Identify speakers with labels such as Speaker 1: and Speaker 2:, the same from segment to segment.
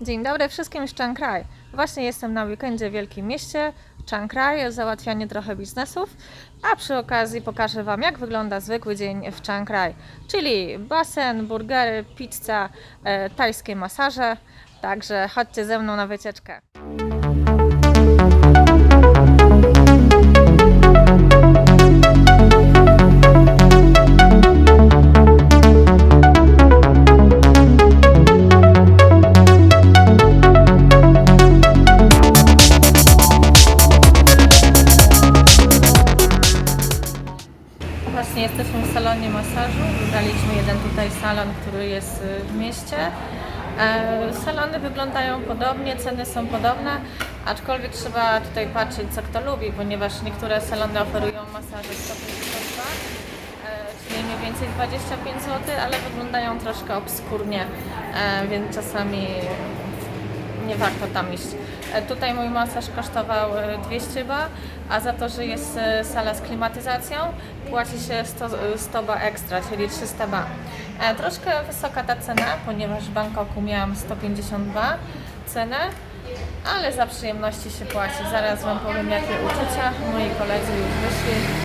Speaker 1: Dzień dobry wszystkim z Chiang Rai. Właśnie jestem na weekendzie w wielkim mieście Chiang załatwianie trochę biznesów, a przy okazji pokażę Wam jak wygląda zwykły dzień w Chiang czyli basen, burgery, pizza, e, tajskie masaże, także chodźcie ze mną na wycieczkę. Jesteśmy w salonie masażu. Wybraliśmy jeden tutaj salon, który jest y, w mieście. E, Salony wyglądają podobnie, ceny są podobne, aczkolwiek trzeba tutaj patrzeć, co kto lubi, ponieważ niektóre salony oferują masaże 152, e, czyli mniej więcej 25 zł, ale wyglądają troszkę obskurnie, e, więc czasami nie warto tam iść. E, Tutaj mój masaż kosztował e, 200 ba, a za to, że jest e, sala z klimatyzacją, płaci się 100, e, 100 ba ekstra, czyli 300 ba. E, Troszkę wysoka ta cena, ponieważ w Bangkoku miałam 150 ba cenę, ale za przyjemności się płaci. Zaraz Wam powiem jakie uczucia. Moi koledzy już wyszli.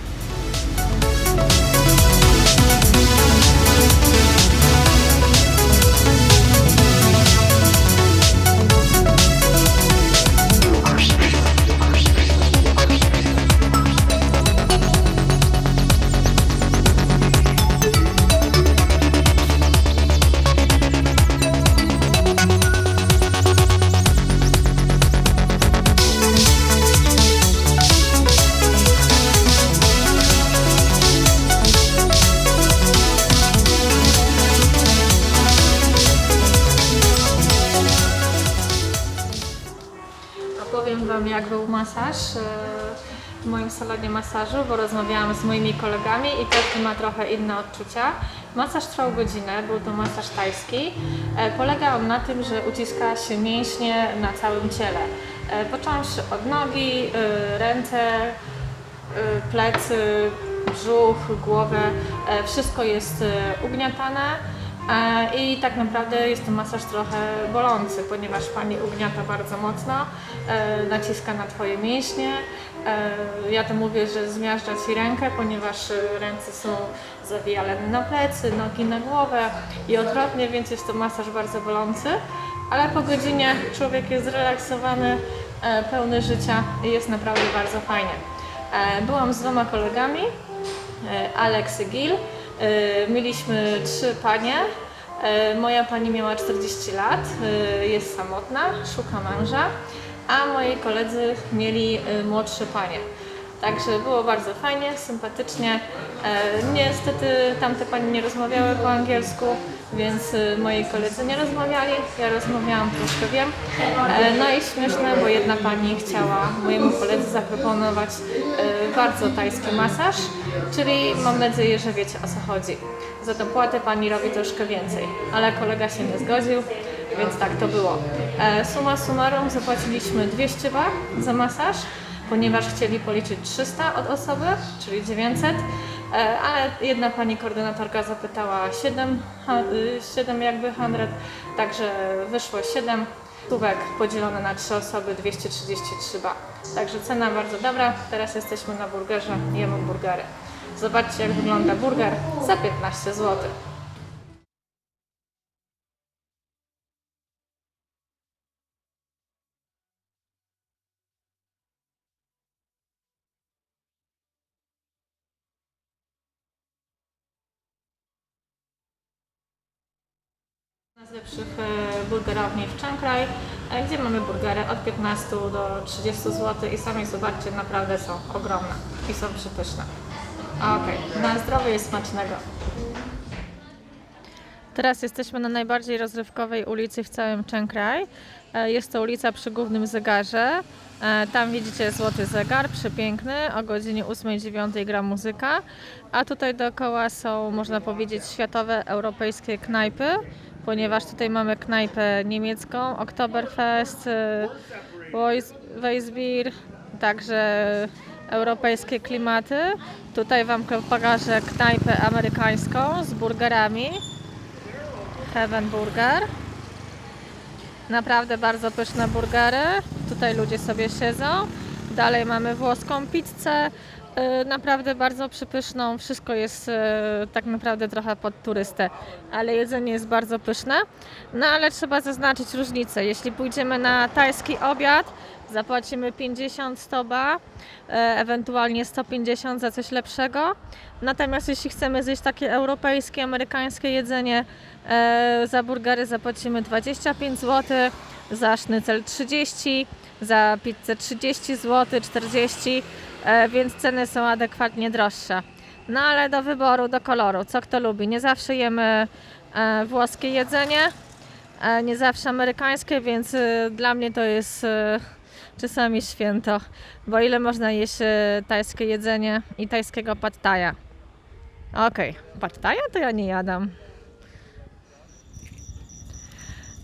Speaker 1: Salonie masażu, bo rozmawiałam z moimi kolegami i każdy ma trochę inne odczucia. Masaż trwał godzinę, był to masaż tajski. E, Polega on na tym, że uciska się mięśnie na całym ciele. E, Począwszy od nogi, e, ręce, plecy, brzuch, głowę, wszystko jest ugniatane i tak naprawdę jest to masaż trochę bolący, ponieważ pani ugniata bardzo mocno, naciska na Twoje mięśnie. E, Ja to mówię, że zmiażdża Ci rękę, ponieważ ręce są zawijane na plecy, nogi na głowę i odwrotnie, więc jest to masaż bardzo bolący, ale po godzinie człowiek jest zrelaksowany, e, pełny życia i jest naprawdę bardzo fajnie. E, Byłam z dwoma kolegami, Alex i Gil. Mieliśmy trzy panie. Moja pani miała 40 lat, jest samotna, szuka męża, a moi koledzy mieli e, młodsze panie. Także było bardzo fajnie, sympatycznie. E, Niestety tamte panie nie rozmawiały po angielsku, więc e, moi koledzy nie rozmawiali. Ja rozmawiałam troszkę wiem. E, No i śmieszne, bo jedna pani chciała mojemu koledze zaproponować e, bardzo tajski masaż, czyli mam nadzieję, że wiecie o co chodzi. Za tą płatę pani robi troszkę więcej, ale kolega się nie zgodził. Więc tak to było. E, Suma summarum zapłaciliśmy 200 baht za masaż ponieważ chcieli policzyć 300 od osoby, czyli 900, e, ale jedna pani koordynatorka zapytała 7, ha- y, 7 jakby 100, także wyszło 7 stówek podzielone na 3 osoby 233 ba. Także cena bardzo dobra. Teraz jesteśmy na burgerze, jemy burgery. Zobaczcie jak wygląda burger za 15 zł. Z lepszych e, burgerowni w Chiang gdzie mamy burgery od 15 do 30 zł i sami zobaczcie, naprawdę są ogromne i są przepyszne. Okej, na zdrowie i smacznego. Teraz jesteśmy na najbardziej rozrywkowej ulicy w całym Chiang. E, Jest to ulica przy głównym zegarze. E, Tam widzicie złoty zegar, przepiękny. O godzinie 8-9 gra muzyka. A tutaj dookoła są, można powiedzieć, światowe, europejskie knajpy ponieważ tutaj mamy knajpę niemiecką, Oktoberfest, y, Weis- Weissbier, także europejskie klimaty. Tutaj Wam pokażę knajpę amerykańską z burgerami. Heaven Burger. Naprawdę bardzo pyszne burgery. Tutaj ludzie sobie siedzą. Dalej mamy włoską pizzę. Yy, Naprawdę bardzo przypyszną. Wszystko jest yy, tak naprawdę trochę pod turystę, ale jedzenie jest bardzo pyszne. No ale trzeba zaznaczyć różnicę. Jeśli pójdziemy na tajski obiad, zapłacimy 50 stoba, yy, ewentualnie 150 za coś lepszego. Natomiast jeśli chcemy zjeść takie europejskie, amerykańskie jedzenie, e, za burgery zapłacimy 25 zł, za sznycel 30, za pizzę 30 zł, 40, e, więc ceny są adekwatnie droższe. No ale do wyboru, do koloru, co kto lubi. Nie zawsze jemy e, włoskie jedzenie, e, nie zawsze amerykańskie, więc e, dla mnie to jest e, czasami święto, bo ile można jeść e, tajskie jedzenie i tajskiego pad thaja. Okej, thaja to ja nie jadam.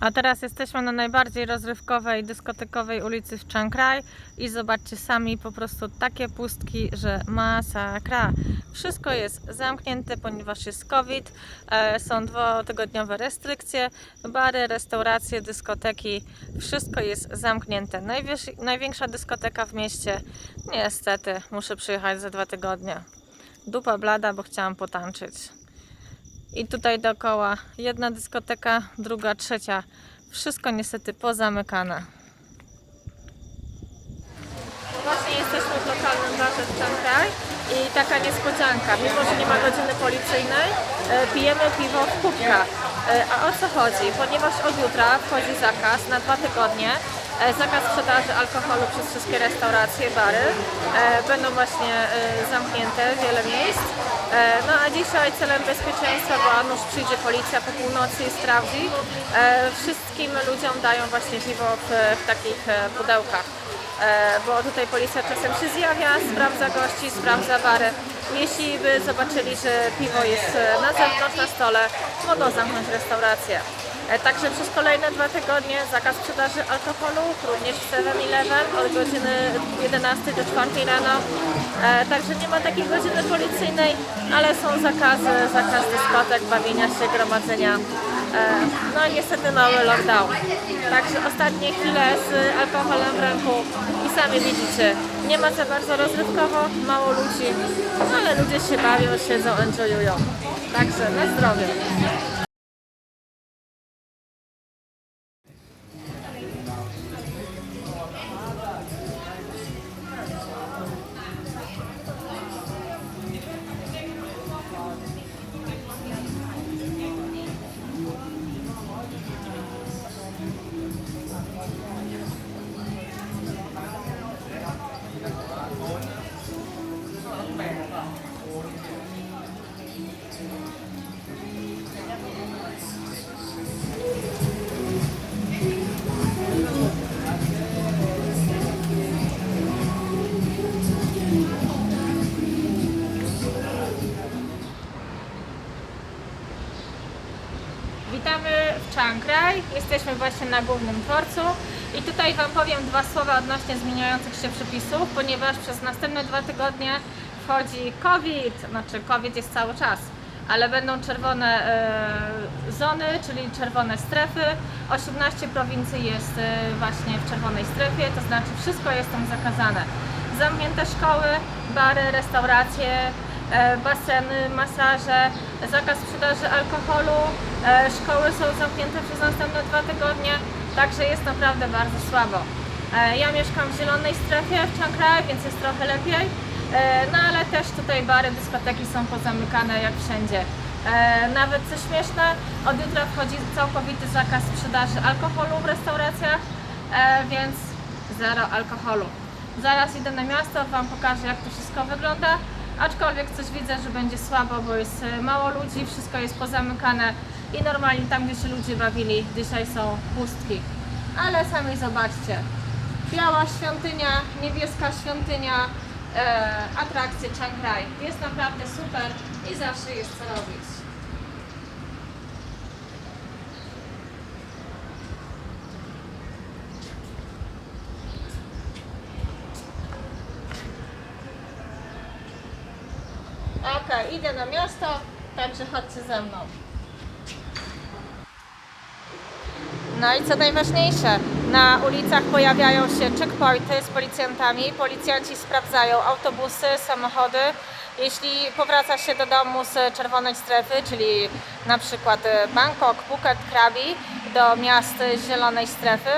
Speaker 1: A teraz jesteśmy na najbardziej rozrywkowej, dyskotekowej ulicy w Chiang Rai i zobaczcie sami po prostu takie pustki, że masakra. Wszystko jest zamknięte, ponieważ jest COVID, e, są dwutygodniowe restrykcje, bary, restauracje, dyskoteki, wszystko jest zamknięte. Największy, największa dyskoteka w mieście, niestety, muszę przyjechać za dwa tygodnie. Dupa blada, bo chciałam potańczyć. I tutaj dookoła jedna dyskoteka, druga, trzecia. Wszystko niestety pozamykane. Właśnie jesteśmy w lokalnym barze w i taka niespodzianka. Mimo, że nie ma godziny policyjnej, e, pijemy piwo w kubkach. E, A o co chodzi? Ponieważ od jutra wchodzi zakaz na dwa tygodnie. E, Zakaz sprzedaży alkoholu przez wszystkie restauracje, bary. E, Będą właśnie e, zamknięte wiele miejsc. No a dzisiaj celem bezpieczeństwa, bo nuż przyjdzie policja po północy i sprawdzi, wszystkim ludziom dają właśnie piwo w, w takich pudełkach. Bo tutaj policja czasem się zjawia, sprawdza gości, sprawdza bary. Jeśli by zobaczyli, że piwo jest na zewnątrz na stole, mogą zamknąć restaurację. E, Także przez kolejne dwa tygodnie zakaz sprzedaży alkoholu, również w 7-Eleven od godziny 11 do 4 rano. E, Także nie ma takiej godziny policyjnej, ale są zakazy, zakaz dyskotek, bawienia się, gromadzenia. E, No i niestety mały lockdown. Także ostatnie chwile z alkoholem w ręku i sami widzicie, nie ma za bardzo rozrywkowo, mało ludzi, no ale ludzie się bawią, siedzą, enjoyują. Także na zdrowie. Rai. Jesteśmy właśnie na głównym dworcu i tutaj Wam powiem dwa słowa odnośnie zmieniających się przepisów, ponieważ przez następne dwa tygodnie wchodzi COVID, znaczy COVID jest cały czas, ale będą czerwone e, zony, czyli czerwone strefy. 18 prowincji jest e, właśnie w czerwonej strefie, to znaczy wszystko jest tam zakazane. Zamknięte szkoły, bary, restauracje, baseny, masaże, zakaz sprzedaży alkoholu, e, szkoły są zamknięte przez następne dwa tygodnie, także jest naprawdę bardzo słabo. E, Ja mieszkam w zielonej strefie w Rai, więc jest trochę lepiej, E, no ale też tutaj bary, dyskoteki są pozamykane jak wszędzie. E, Nawet co śmieszne, od jutra wchodzi całkowity zakaz sprzedaży alkoholu w restauracjach, e, więc zero alkoholu. Zaraz idę na miasto, Wam pokażę jak to wszystko wygląda. Aczkolwiek coś widzę, że będzie słabo, bo jest e, mało ludzi, wszystko jest pozamykane i normalnie tam, gdzie się ludzie bawili, dzisiaj są pustki. Ale sami zobaczcie. Biała świątynia, niebieska świątynia, e, atrakcje Chiang Rai. Jest naprawdę super i zawsze jest co robić. Na miasto, także chodźcie ze mną. No i co najważniejsze, na ulicach pojawiają się checkpointy z policjantami. Policjanci sprawdzają autobusy, samochody. Jeśli powraca się do domu z czerwonej strefy, czyli na przykład e, Bangkok, Phuket, Krabi, do miast zielonej strefy,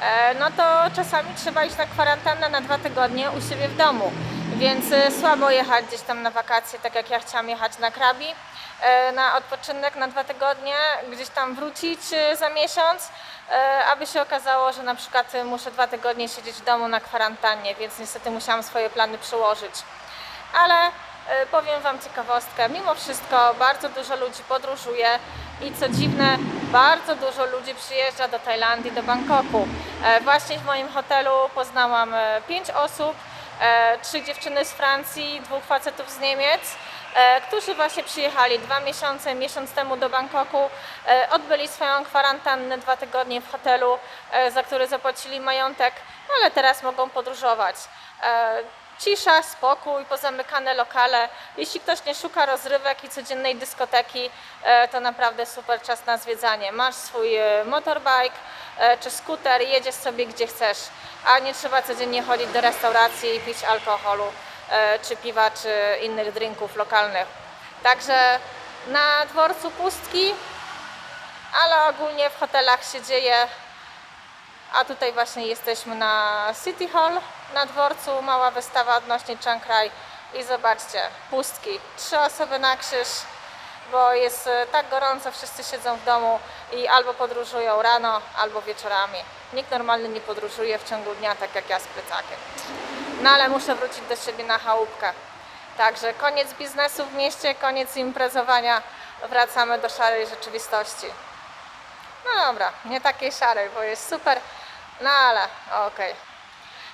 Speaker 1: e, no to czasami trzeba iść na kwarantannę na dwa tygodnie u siebie w domu. Więc e, słabo jechać gdzieś tam na wakacje, tak jak ja chciałam jechać na Krabi e, na odpoczynek na dwa tygodnie, gdzieś tam wrócić e, za miesiąc, aby się okazało, że na przykład muszę dwa tygodnie siedzieć w domu na kwarantannie, więc niestety musiałam swoje plany przełożyć. Ale powiem Wam ciekawostkę, mimo wszystko bardzo dużo ludzi podróżuje i co dziwne, bardzo dużo ludzi przyjeżdża do Tajlandii, do Bangkoku. Właśnie w moim hotelu poznałam pięć osób, trzy dziewczyny z Francji, dwóch facetów z Niemiec, e, którzy właśnie przyjechali dwa miesiące, miesiąc temu do Bangkoku, e, odbyli swoją kwarantannę dwa tygodnie w hotelu, e, za który zapłacili majątek, ale teraz mogą podróżować. Cisza, spokój, pozamykane lokale. Jeśli ktoś nie szuka rozrywek i codziennej dyskoteki, e, to naprawdę super czas na zwiedzanie. Masz swój e, motorbike e, czy skuter, jedziesz sobie gdzie chcesz, a nie trzeba codziennie chodzić do restauracji i pić alkoholu, czy piwa, czy innych drinków lokalnych. Także na dworcu pustki, ale ogólnie w hotelach się dzieje a tutaj właśnie jesteśmy na City Hall na dworcu, mała wystawa odnośnie Chiang i zobaczcie, pustki, trzy osoby na krzyż, bo jest e, tak gorąco, wszyscy siedzą w domu i albo podróżują rano, albo wieczorami. Nikt normalny nie podróżuje w ciągu dnia, tak jak ja z plecakiem. No ale muszę wrócić do siebie na chałupkę. Także koniec biznesu w mieście, koniec imprezowania, wracamy do szarej rzeczywistości. No dobra, nie takiej szarej, bo jest super, no ale okej.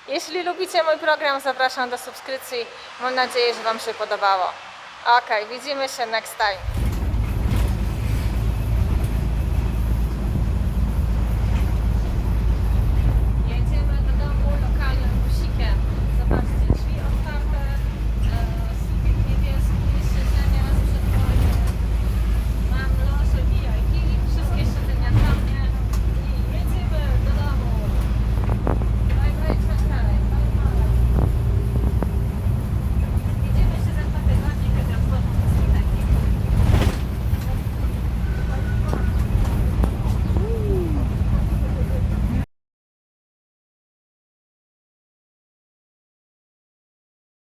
Speaker 1: Jeśli lubicie mój program, zapraszam do subskrypcji. Mam nadzieję, że Wam się podobało. Okej, widzimy się next time.